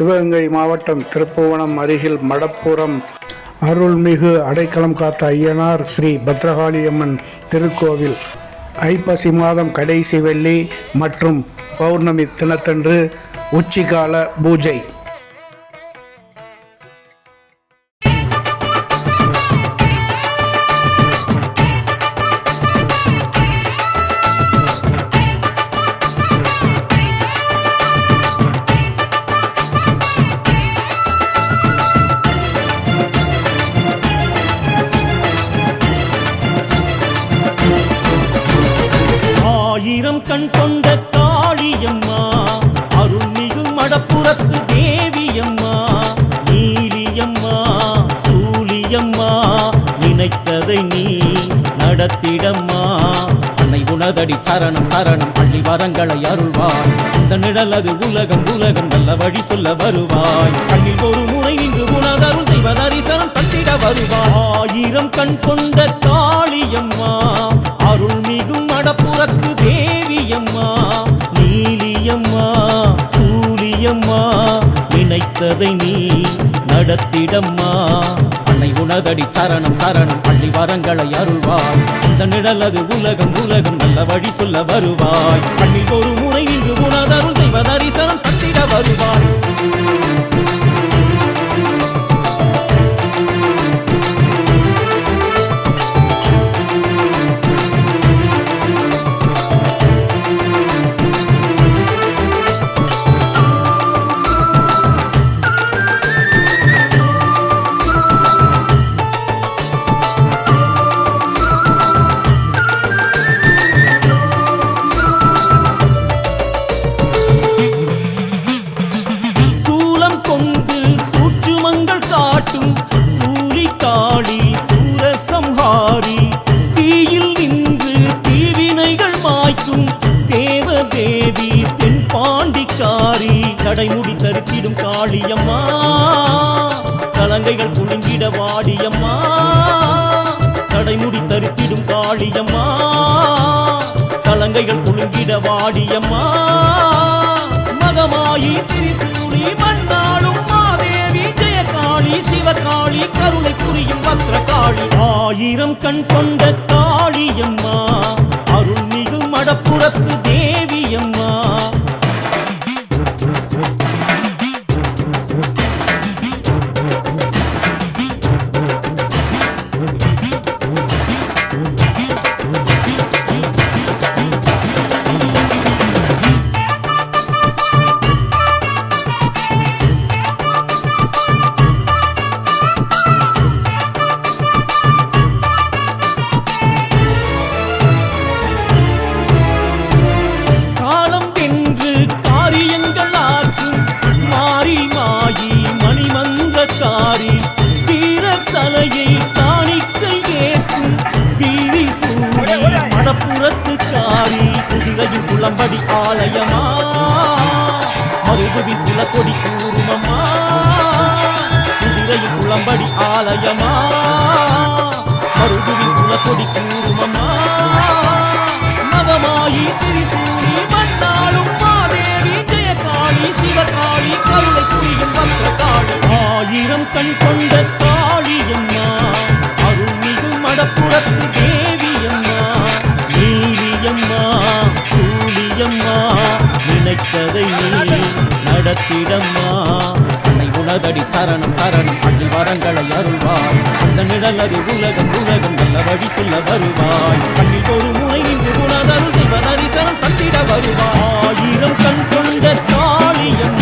சிவகங்கை மாவட்டம் திருப்புவனம் அருகில் மடப்புறம் அருள்மிகு அடைக்கலம் காத்த ஐயனார் ஸ்ரீ பத்ரகாளியம்மன் திருக்கோவில். ஐப்பசி மாதம் கடைசி வெள்ளி மற்றும் பௌர்ணமி தினத்தன்று உச்சிகால பூஜை. கண் கொண்ட காளியம்மா அருள்மிகு மடப்புறத்து தேவியம்மா நீலியம்மா சூழியம்மா நினைத்ததை நீ நடத்திடம்மா. அன்னை உனதடி சரணம் சரணம் பள்ளி வரங்களை அருள்வாய். இந்த நிழலது உலகம் உலகம் நல்ல வழி சொல்ல வருவாய். கண்ணில் ஒரு முறை நின்று உணதருள் தெய்வ தரிசனம் தந்திட வருவாய். ஆயிரம் கண் கொண்ட காளியம்மா அருள்மிகு மடப்புறத்து தேவியம்மா நீலியம்மா சூலியம்மா நினைத்ததை நீ நடத்திடம்மா. அன்னை உனதடி சரணம் சரணம் பள்ளி வரங்களை அருள்வாய். இந்த நிழலது உலகம் உலகம் நல்ல வழி சொல்ல வருவாய். பள்ளி ஒரு முறை இன்று உனதருள் தெய்வ தரிசனம் தந்திட வருவாய். வாழியம்மா கலங்கைகள் சலங்கைகள் குலுங்கிட வாடியம்மா. தடைமுடி தருத்திடும் காளியம்மா. கலங்கைகள் குலுங்கிட வாடியம்மா. மகமாயி திரிசூலி வந்தாலும் மாதேவி ஜெயகாளி சிவகாளி கருணை புரியும் பத்ரகாளி ஆயிரம் கண் கொண்ட காளியம்மா. அருள்மிகு மடப்புறத்து தேவியம்மா. குதிரையும் குளம்படி ஆலயமா? மருதுவி குலக்கொடி கூறுமம்மா? குதிரையும் குளம்படி ஆலயமா? மருதுவி குலக்கொடி கூறுமம்மா? மகமாயி திரிசூரி வந்தாலும் மாதேவி ஜெயகாளி சிவகாளி கருணை புரியும் வந்த காளி ஆயிரம் கண் கொண்ட நினைத்ததை நீ நடத்திடம்மா. அன்னை உனதடி சரணம் சரணம் அள்ளி வரங்களை அருள்வாய். அந்த நிழலது உலகம் உலகம் நல்ல வழி சொல்ல வருவாய். கண்ணில் ஒரு முனை நின்று உனதருள் தெய்வ தரிசனம் தந்திட வருவாய். ஆயிரம் கண் கொண்ட காளியம்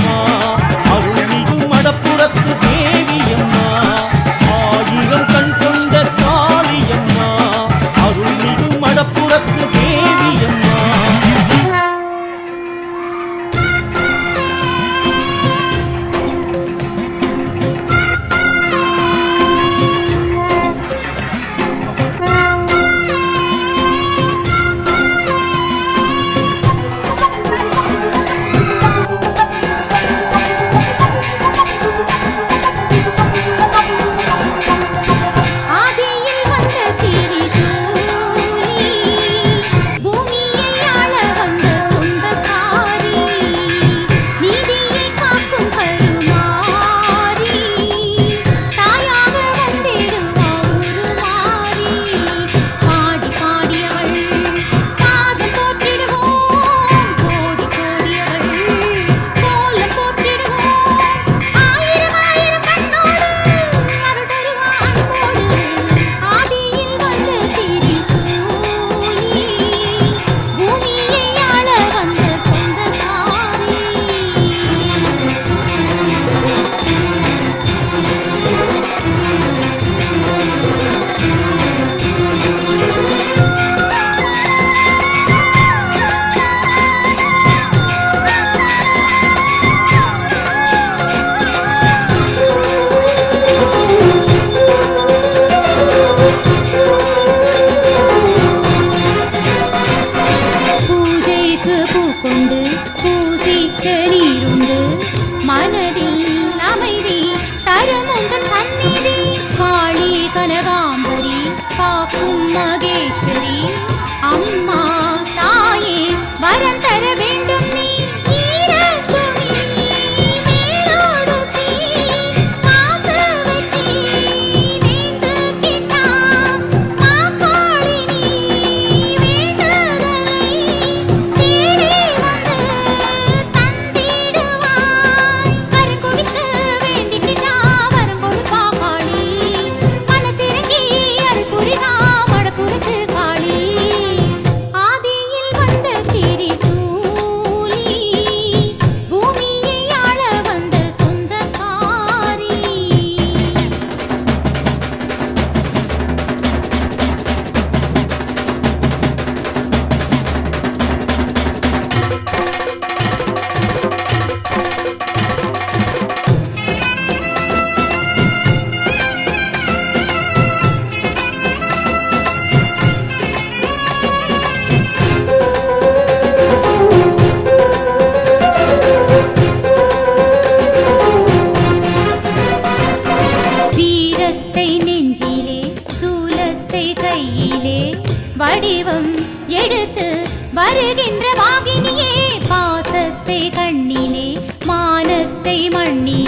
நெஞ்சிலே சூலத்தை கையிலே வடிவம் எடுத்து வருகின்ற வாகினியே பாசத்தை கண்ணிலே மானத்தை மண்ணிலே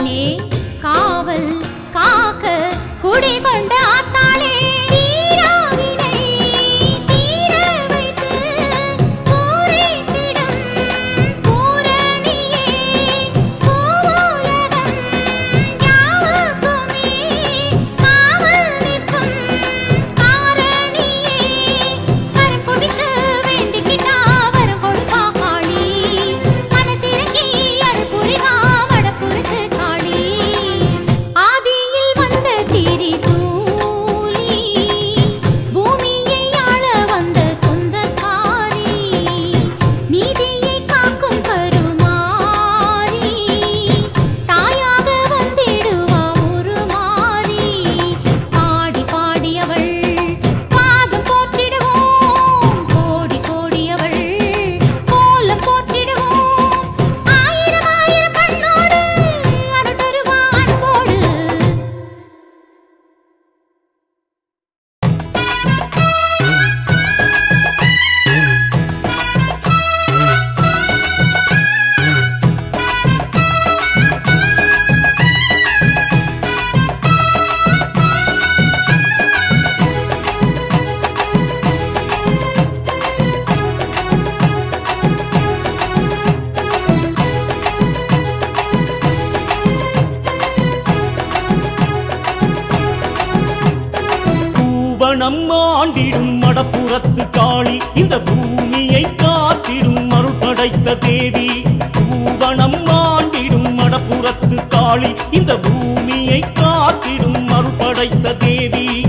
பூவனம் ஆண்டிடும் மடப்புறத்து காளி. இந்த பூமியை காத்திடும் அருள் படைத்த தேவி. பூவனம் ஆண்டிடும் மடப்புறத்து காளி. இந்த பூமியை காத்திடும் அருள் படைத்த தேவி.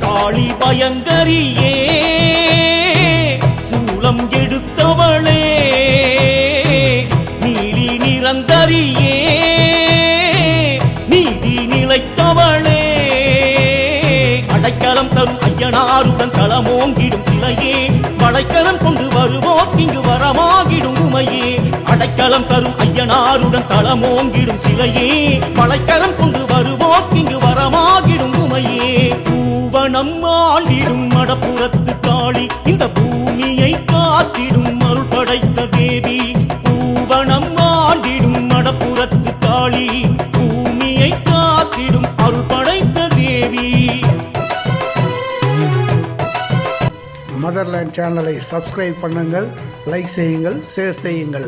காளி பயங்கரியே அடைக்கலம் தரும் ஐயனாருடன் தளமோங்கிடும் சிலையே. வளைக்கலம் கொண்டு வருவோம் இங்கு வரமாகிடும் உமையே. அடைக்கலம் தரும் ஐயனாருடன் தளமோங்கிடும் சிலையே. வளைக்கலம் கொண்டு வருவோம் இங்கு வரமாகிடும் உமையே. பூவனம் ஆண்டிடும் மடப்புறத்து மதர்லேண்ட் சேனலை சப்ஸ்கிரைப் பண்ணுங்கள் லைக் செய்யுங்கள் ஷேர் செய்யுங்கள்.